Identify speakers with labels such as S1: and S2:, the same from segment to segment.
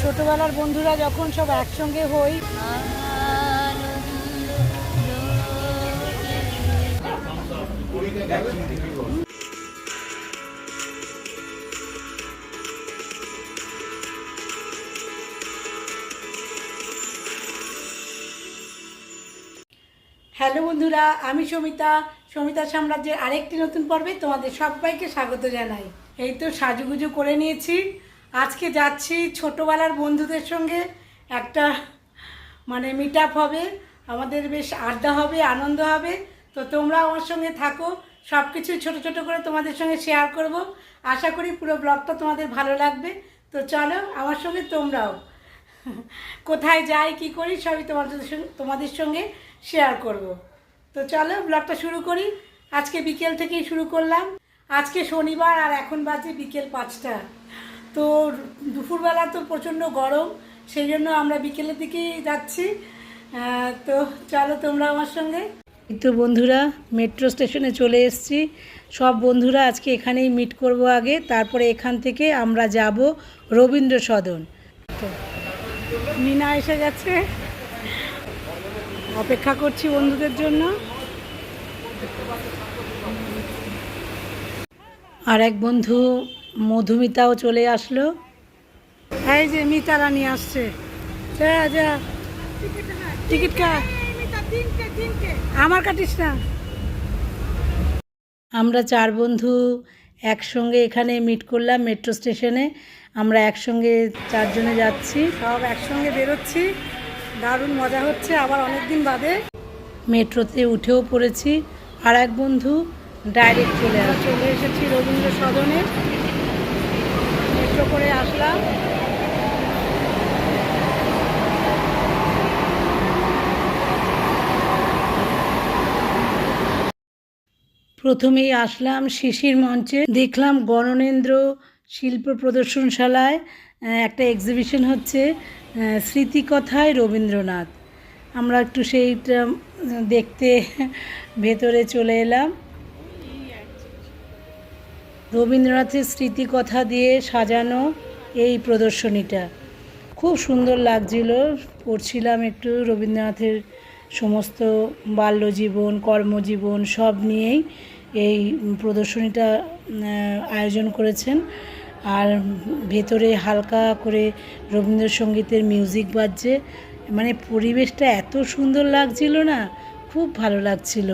S1: ছোটবেলার বন্ধুরা যখন সব একসঙ্গে হই। হ্যালো বন্ধুরা, আমি সমিতা। সমিতা সাম্রাজ্যের আরেকটি নতুন পর্বে তোমাদের সবাইকে স্বাগত জানাই। এই তো সাজুগুজু করে নিয়েছি। আজকে যাচ্ছি ছোটোবেলার বন্ধুদের সঙ্গে। একটা মানে মিট হবে। আমাদের বেশ আড্ডা হবে, আনন্দ হবে। তো তোমরা আমার সঙ্গে থাকো। সব কিছু ছোটো ছোটো করে তোমাদের সঙ্গে শেয়ার করব। আশা করি পুরো ব্লগটা তোমাদের ভালো লাগবে। তো চলো, আমার সঙ্গে তোমরাও। কোথায় যাই, কি করি, সবই তোমাদের সঙ্গে তোমাদের সঙ্গে শেয়ার করব। তো চলো ব্লগটা শুরু করি। আজকে বিকেল থেকেই শুরু করলাম। আজকে শনিবার আর এখন বাজে বিকেল পাঁচটা। তো দুপুরবেলা তো প্রচণ্ড গরম সেই জন্য আমরা বিকেলের দিকেই যাচ্ছি। তো চলো তোমরা আমার সঙ্গে। তো বন্ধুরা মেট্রো স্টেশনে চলে এসেছি। সব বন্ধুরা আজকে এখানেই মিট করব আগে তারপরে এখান থেকে আমরা যাব রবীন্দ্র সদন তো মিনা এসে গেছে। অপেক্ষা করছি বন্ধুদের জন্য। আর এক বন্ধু মধুমিতাও চলে আসলো। এই যে মিতা রানী আসছে। টিকিট কাট আমার কাটিস না। আমরা চার বন্ধু একসঙ্গে এখানে মিট করলাম মেট্রো স্টেশনে আমরা একসঙ্গে চারজনে যাচ্ছি। সব একসঙ্গে বেরোচ্ছি। দারুণ মজা হচ্ছে আবার অনেক দিন বাদে। মেট্রোতে উঠেও পড়েছি। আর এক বন্ধু ডাইরেক্ট চলে আসে চলে এসেছি রবীন্দ্র সদনে মেট্রো করে আসলাম। প্রথমেই আসলাম শিশির মঞ্চে। দেখলাম গণনেন্দ্র শিল্প প্রদর্শনশালায় একটা এক্সিবিশন হচ্ছে স্মৃতিকথায় রবীন্দ্রনাথ। আমরা একটু সেইটা দেখতে ভেতরে চলে এলাম। রবীন্দ্রনাথের স্মৃতিকথা দিয়ে সাজানো এই প্রদর্শনীটা। খুব সুন্দর লাগছিল, পড়ছিলাম একটু রবীন্দ্রনাথের সমস্ত বাল্যজীবন, কর্মজীবন সব নিয়েই এই প্রদর্শনীটা আয়োজন করেছেন। আর ভেতরে হালকা করে রবীন্দ্রসঙ্গীতের মিউজিক বাজছে। মানে পরিবেশটা এত সুন্দর লাগছিল না, খুব ভালো লাগছিল।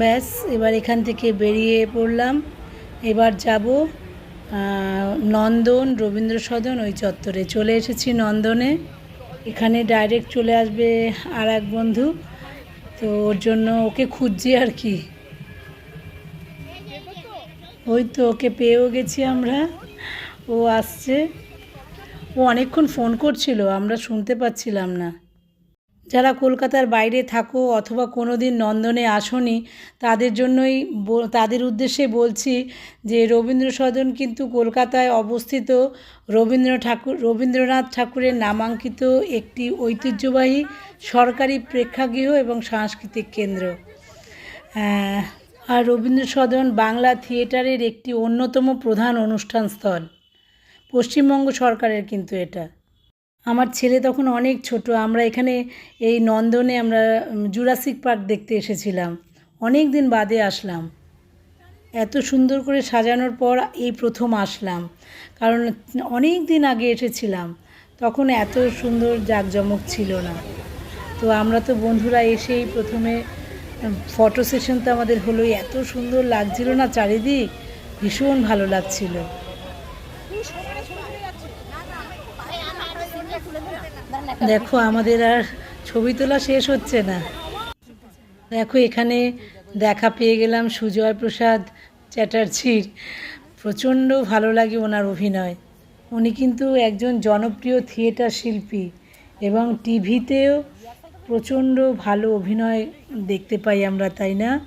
S1: ব্যাস, এবার এখান থেকে বেরিয়ে পড়লাম। এবার যাব নন্দন রবীন্দ্র সদন ওই চত্বরে। চলে এসেছি নন্দনে। এখানে ডাইরেক্ট চলে আসবে আর এক বন্ধু। তো ওর জন্য ওকে খুঁজছি আর কি। ওই তো, ওকে পেয়েও গেছি আমরা। ও আসছে। ও অনেকক্ষণ ফোন করছিল, আমরা শুনতে পাচ্ছিলাম না। যারা কলকাতার বাইরে থাকো অথবা কোনো দিন নন্দনে আসনি, তাদের জন্যই তাদের উদ্দেশ্যে বলছি যে রবীন্দ্র সদন কিন্তু কলকাতায় অবস্থিত রবীন্দ্র ঠাকুর, রবীন্দ্রনাথ ঠাকুরের নামাঙ্কিত একটি ঐতিহ্যবাহী সরকারি প্রেক্ষাগৃহ এবং সাংস্কৃতিক কেন্দ্র। আর রবীন্দ্র সদন বাংলা থিয়েটারের একটি অন্যতম প্রধান অনুষ্ঠান স্থল। পশ্চিমবঙ্গ সরকারের কিন্তু এটা। আমার ছেলে তখন অনেক ছোট, আমরা এখানে এই নন্দনে আমরা জুরাসিক পার্ক দেখতে এসেছিলাম। অনেক দিন বাদে আসলাম। এত সুন্দর করে সাজানোর পর এই প্রথম আসলাম। কারণ অনেক দিন আগে এসেছিলাম, তখন এত সুন্দর জাঁকজমক ছিল না। তো আমরা তো বন্ধুরা এসেই প্রথমে ফটো সেশন তো আমাদের হলো এত সুন্দর লাগছিল না চারিদিক, ভীষণ ভালো লাগছিল। দেখো, আমাদের আর ছবি তোলা শেষ হচ্ছে না। দেখো, এখানে দেখা পেয়ে গেলাম সুজয় প্রসাদ চ্যাটার্জির। প্রচণ্ড ভালো লাগে ওনার অভিনয়। উনি কিন্তু একজন জনপ্রিয় থিয়েটার শিল্পী এবং টিভিতেও প্রচণ্ড ভালো অভিনয় দেখতে পাই আমরা, তাই না?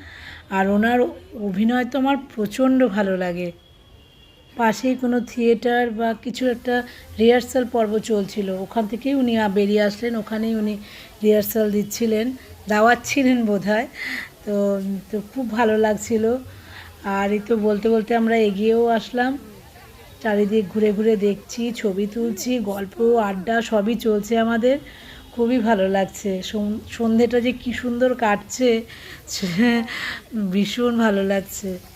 S1: আর ওনার অভিনয় তো আমার প্রচণ্ড ভালো লাগে। পাশেই কোনো থিয়েটার বা কিছু একটা রিহার্সাল পর্ব চলছিল। ওখান থেকেই উনি বেরিয়ে আসলেন। ওখানেই উনি রিহার্সাল দিচ্ছিলেন, দাওয়াচ্ছিলেন বোধ হয় তো তো খুব ভালো লাগছিল। আর এই তো বলতে বলতে আমরা এগিয়েও আসলাম। চারিদিক ঘুরে ঘুরে দেখছি, ছবি তুলছি, গল্প, আড্ডা সবই চলছে আমাদের। খুবই ভালো লাগছে। সন- সন্ধেটা যে কি সুন্দর কাটছে ভীষণ ভালো লাগছে।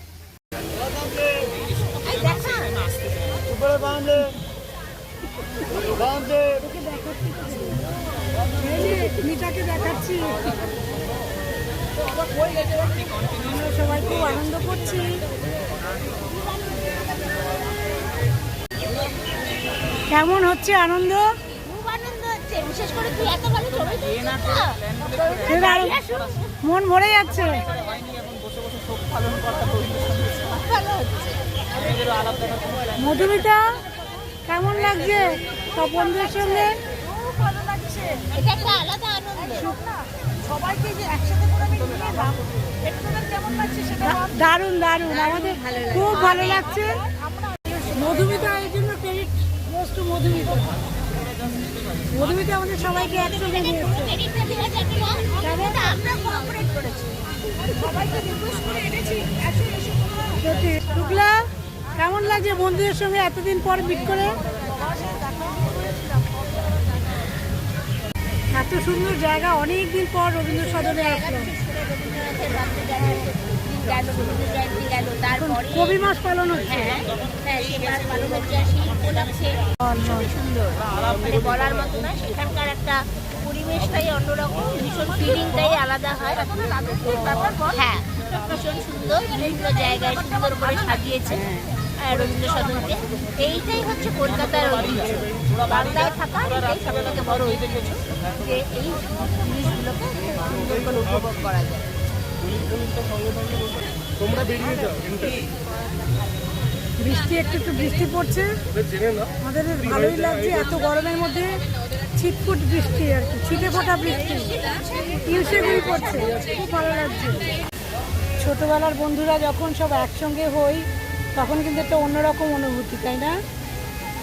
S2: মিটাকে দেখাচ্ছি আমরা সবাই খুব আনন্দ করছি কেমন হচ্ছে আনন্দ মন ভরে যাচ্ছে। মধুমিতা? কেমন লাগছে? বন্ধুদের সঙ্গে?
S3: খুব ভালো লাগছে এটা একটা আলাদা আনন্দ। সবাইকে যে একসাথে করে আমি নিয়ে এলাম কেমন লাগছে সেটা
S2: দারুণ দারুণ। আমাদের খুব ভালো লাগছে। মধুমিতা এই জন্য credit goes to Madhumita. Madhumita আমাদের সবাইকে একসঙ্গে নিয়ে এসছে।
S3: ক্রেডিটটা
S2: কেমন লাগছে বন্ধুদের সঙ্গে এতদিন পর মিট করে? এত সুন্দর জায়গা অনেক দিন পর রবীন্দ্র সদনে
S3: তারপরে
S2: কবি মাস পালন হচ্ছে।
S3: বলার মতো না সেখানকার একটা পরিবেশটাই অন্যরকম ভীষণ ফিলিংটাই আলাদা হয়। হ্যাঁ। ভীষণ সুন্দর বিভিন্ন জায়গায় সুন্দর করে সাজিয়েছে রবীন্দ্র সদনকে। এইটাই হচ্ছে কলকাতার ঐতিহ্য। বাংলায় থাকা এটাই সব থেকে বড় ঐতিহ্য যে এই জিনিসগুলোকে সুন্দর করে উপভোগ করা যায়।
S4: তোমরা বেরিয়ে যাও
S2: বৃষ্টি একটু একটু বৃষ্টি পড়ছে। আমাদের ভালোই লাগছে এত গরমের মধ্যে ছিটফুট বৃষ্টি আর কি ছিটে ফোটা বৃষ্টি। ইউসেগুলি পড়ছে খুব ভালো লাগছে। ছোটবেলার বন্ধুরা যখন সব একসঙ্গে হই তখন কিন্তু একটা অন্যরকম অনুভূতি তাই না?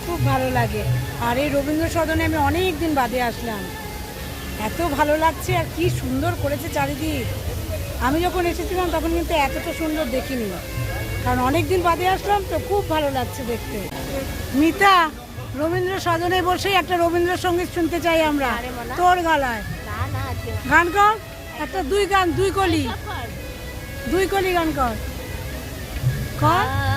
S2: খুব ভালো লাগে। আর এই রবীন্দ্র সদনে আমি অনেক দিন বাদে আসলাম। এত ভালো লাগছে আর কি সুন্দর করেছে চারিদিক। আমি যখন এসেছিলাম তখন কিন্তু এতটা সুন্দর দেখিনি। কারণ অনেক দিন বাদে আসলাম তো খুব ভালো লাগছে দেখতে। মিতা রবীন্দ্র সদনে বসেই একটা রবীন্দ্রসঙ্গীত শুনতে চাই আমরা। তোর গলায়। গান কর। একটা দুই গান দুই কলি। দুই কলি গান কর। কর।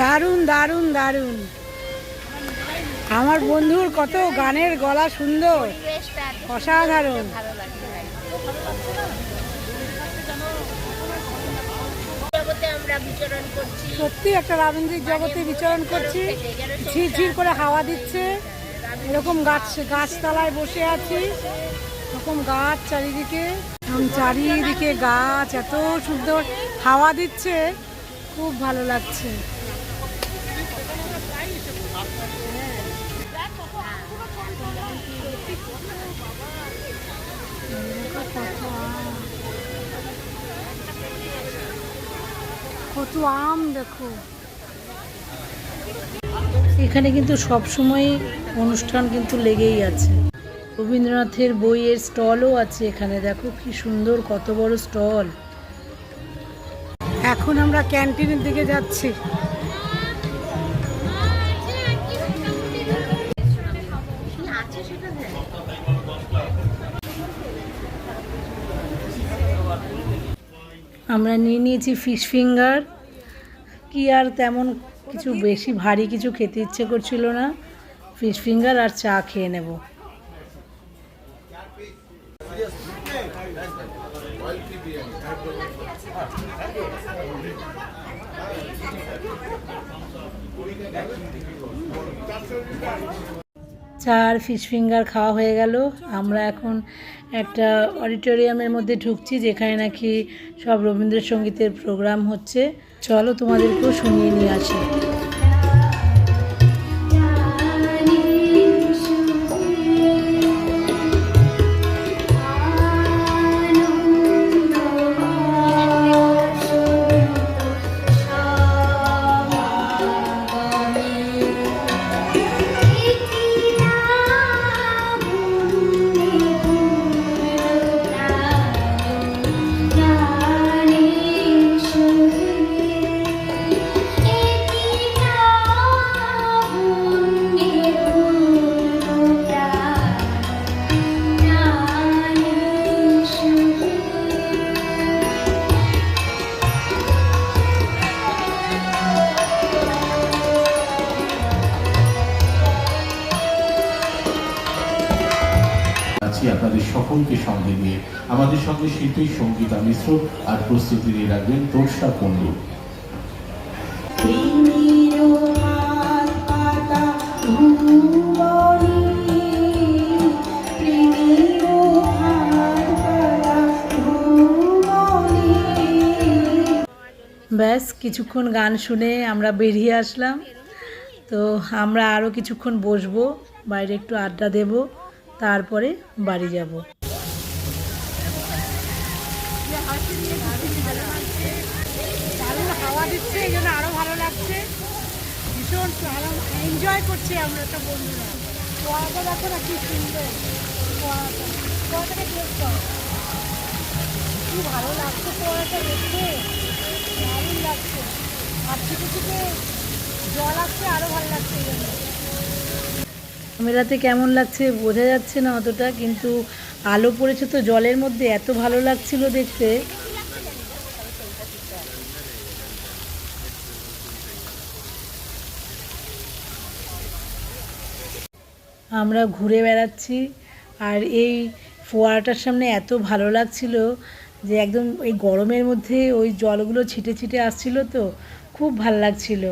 S2: দারুণ দারুণ দারুণ। আমার বন্ধুর কত গানের গলা সুন্দর। অসাধারণ। সত্যি একটা রাবীন্দ্রিক জগতে বিচরণ করছি। ঝিরঝির করে হাওয়া দিচ্ছে। এরকম গাছ, গাছতলায় বসে আছি। এরকম গাছ চারিদিকে। চারিদিকে গাছ এত সুন্দর। হাওয়া দিচ্ছে। খুব ভালো লাগছে। কত আম দেখো।
S1: এখানে কিন্তু সব সময় অনুষ্ঠান কিন্তু লেগেই আছে। রবীন্দ্রনাথের বইয়ের স্টলও আছে এখানে, দেখো কি সুন্দর, কত বড় স্টল।
S2: এখন আমরা ক্যান্টিনের দিকে যাচ্ছি।
S1: আমরা নিয়ে নিয়েছি ফিশ ফিঙ্গার কি আর তেমন কিছু বেশি ভারী কিছু খেতে ইচ্ছে করছিল না। ফিশ ফিঙ্গার আর চা খেয়ে নেব। চা আর ফিশ ফিঙ্গার খাওয়া হয়ে গেল। আমরা এখন একটা অডিটোরিয়ামের মধ্যে ঢুকছি, যেখানে নাকি সব রবীন্দ্রসঙ্গীতের প্রোগ্রাম হচ্ছে। চলো তোমাদেরকেও শুনিয়ে নিয়ে আসি।
S5: সঙ্গীতা মিশ্র আর প্রস্তুতি নিয়ে রাখবেন তোষা পণ্ডু
S1: ব্যাস, কিছুক্ষণ গান শুনে আমরা বেরিয়ে আসলাম। তো আমরা আরও কিছুক্ষণ বসবো, বাইরে একটু আড্ডা দেব, তারপরে বাড়ি যাব।
S2: দারুণ হাওয়া দিচ্ছে, এই জন্য আরও ভালো লাগছে। ভীষণ ভালো এনজয় করছি আমরা তো বন্ধুরা। ফোয়ারাটা দেখো না কি সুন্দর। টেস্ট করো কি ভালো লাগছে ফোয়ারাটা দেখতে। দারুণ লাগছে। আর ছিটে ছিটে জল আসছে আরও ভালো লাগছে এই জন্য।
S1: ক্যামেরাতে কেমন লাগছে বোঝা যাচ্ছে না অতটা, কিন্তু আলো পড়েছে তো জলের মধ্যে, এত ভালো লাগছিল দেখতে। আমরা ঘুরে বেড়াচ্ছি, আর এই ফোয়ারাটার সামনে এত ভালো লাগছিল যে একদম এই গরমের মধ্যে ওই জলগুলো ছিটে ছিটে আসছিল তো, খুব ভালো লাগছিল।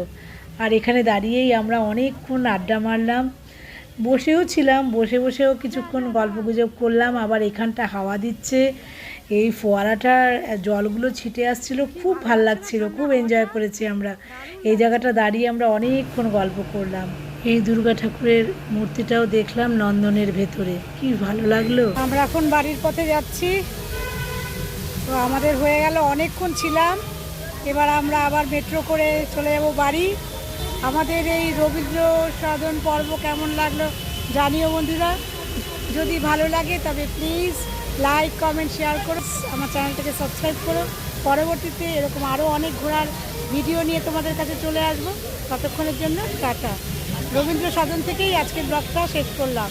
S1: আর এখানে দাঁড়িয়েই আমরা অনেকক্ষণ আড্ডা মারলাম। বসেও ছিলাম, বসে বসেও কিছুক্ষণ গল্প গুজব করলাম, আবার এখানটা হাওয়া দিচ্ছে। এই ফোয়ারাটার জলগুলো ছিটে আসছিল, খুব ভালো লাগছিল, খুব এনজয় করেছি আমরা। এই জায়গাটা দাঁড়িয়ে আমরা অনেকক্ষণ গল্প করলাম। এই দুর্গা ঠাকুরের মূর্তিটাও দেখলাম নন্দনের ভেতরে। কি ভালো লাগল।
S2: আমরা এখন বাড়ির পথে যাচ্ছি। তো আমাদের হয়ে গেল, অনেকক্ষণ ছিলাম। এবার আমরা আবার মেট্রো করে চলে যাব বাড়ি। আমাদের এই রবীন্দ্র সাধন পর্ব কেমন লাগল জানিও বন্ধুরা। যদি ভালো লাগে তবে প্লিজ লাইক কমেন্ট শেয়ার করো। আমার চ্যানেলটাকে সাবস্ক্রাইব করো। পরবর্তীতে এরকম আরও অনেক ঘোরার ভিডিও নিয়ে তোমাদের কাছে চলে আসব। ততক্ষণের জন্য টাটা। রবীন্দ্র সাধন থেকেই আজকের ব্লগটা শেষ করলাম।